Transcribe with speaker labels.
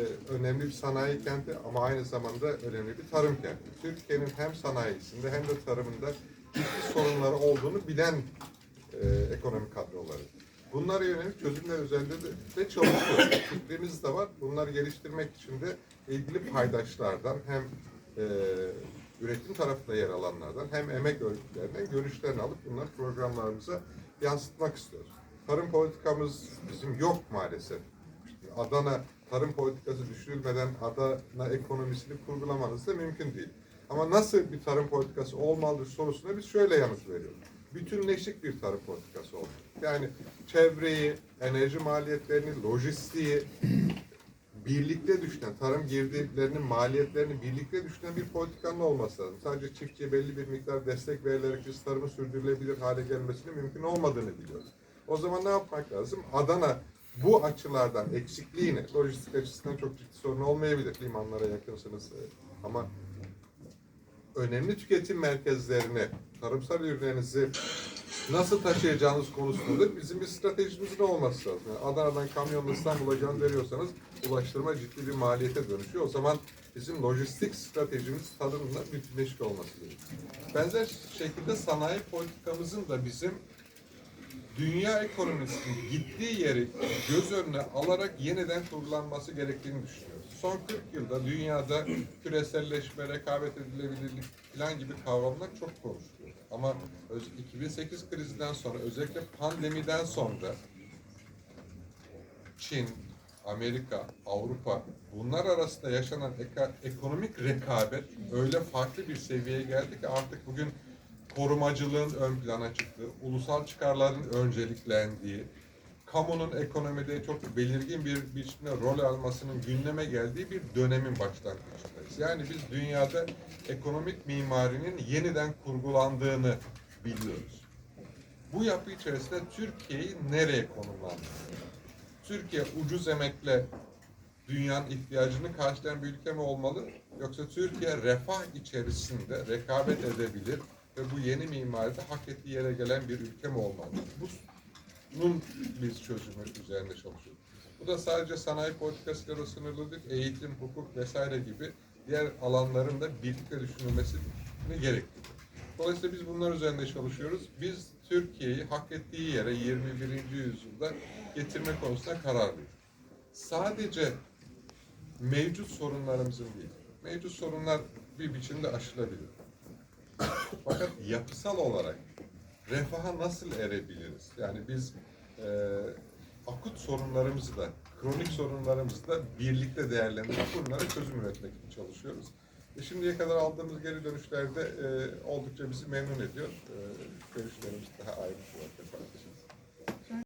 Speaker 1: Ee, önemli bir sanayi kenti ama aynı zamanda önemli bir tarım kenti. Türkiye'nin hem sanayisinde hem de tarımında ciddi sorunları olduğunu bilen e, ekonomik kadroları. Bunlara yönelik çözümler üzerinde de, de çalışıyoruz. Fikrimiz de var. Bunları geliştirmek için de ilgili paydaşlardan hem e, üretim tarafında yer alanlardan hem emek örgütlerinden görüşlerini alıp bunları programlarımıza yansıtmak istiyoruz. Tarım politikamız bizim yok maalesef. Adana tarım politikası düşürülmeden Adana ekonomisini kurgulamanız da mümkün değil. Ama nasıl bir tarım politikası olmalıdır sorusuna biz şöyle yanıt veriyoruz. Bütünleşik bir tarım politikası olmalı. Yani çevreyi, enerji maliyetlerini, lojistiği birlikte düşünen, tarım girdilerinin maliyetlerini birlikte düşünen bir politikanın olması lazım. Sadece çiftçiye belli bir miktar destek verilerek biz tarımı sürdürülebilir hale gelmesinin mümkün olmadığını biliyoruz. O zaman ne yapmak lazım? Adana bu açılardan eksikliğini, lojistik açısından çok ciddi sorun olmayabilir. Limanlara yakınsınız e, ama önemli tüketim merkezlerine, tarımsal ürünlerinizi nasıl taşıyacağınız konusunda da bizim bir stratejimizin olması lazım. Yani Adana'dan kamyonla İstanbul'a gönderiyorsanız ulaştırma ciddi bir maliyete dönüşüyor. O zaman bizim lojistik stratejimiz tarımla bütünleşik olması gerekiyor. Benzer şekilde sanayi politikamızın da bizim dünya ekonomisinin gittiği yeri göz önüne alarak yeniden kurgulanması gerektiğini düşünüyoruz. Son 40 yılda dünyada küreselleşme, rekabet edilebilirlik falan gibi kavramlar çok konuşuluyor. Ama öz- 2008 krizinden sonra özellikle pandemiden sonra Çin, Amerika, Avrupa bunlar arasında yaşanan ekonomik rekabet öyle farklı bir seviyeye geldi ki artık bugün korumacılığın ön plana çıktığı, ulusal çıkarların önceliklendiği, kamunun ekonomide çok belirgin bir biçimde rol almasının gündeme geldiği bir dönemin başlangıcındayız. Yani biz dünyada ekonomik mimarinin yeniden kurgulandığını biliyoruz. Bu yapı içerisinde Türkiye'yi nereye konumlandırıyoruz? Türkiye ucuz emekle dünyanın ihtiyacını karşılayan bir ülke mi olmalı? Yoksa Türkiye refah içerisinde rekabet edebilir ve bu yeni mimaride hak ettiği yere gelen bir ülke mi olmalı? Bunun biz çözümü üzerinde çalışıyoruz. Bu da sadece sanayi politikasıyla sınırlı değil, eğitim, hukuk vesaire gibi diğer alanların da birlikte düşünülmesini gerektiriyor. Dolayısıyla biz bunlar üzerinde çalışıyoruz. Biz Türkiye'yi hak ettiği yere 21. yüzyılda getirme konusunda kararlıyız. Sadece mevcut sorunlarımızın değil, mevcut sorunlar bir biçimde aşılabilir. Fakat yapısal olarak refaha nasıl erebiliriz? Yani biz e, akut sorunlarımızı da, kronik sorunlarımızı da birlikte değerlendirip bunlara çözüm üretmek için çalışıyoruz. E şimdiye kadar aldığımız geri dönüşlerde e, oldukça bizi memnun ediyor. E, görüşlerimiz daha ayrıntılı olarak.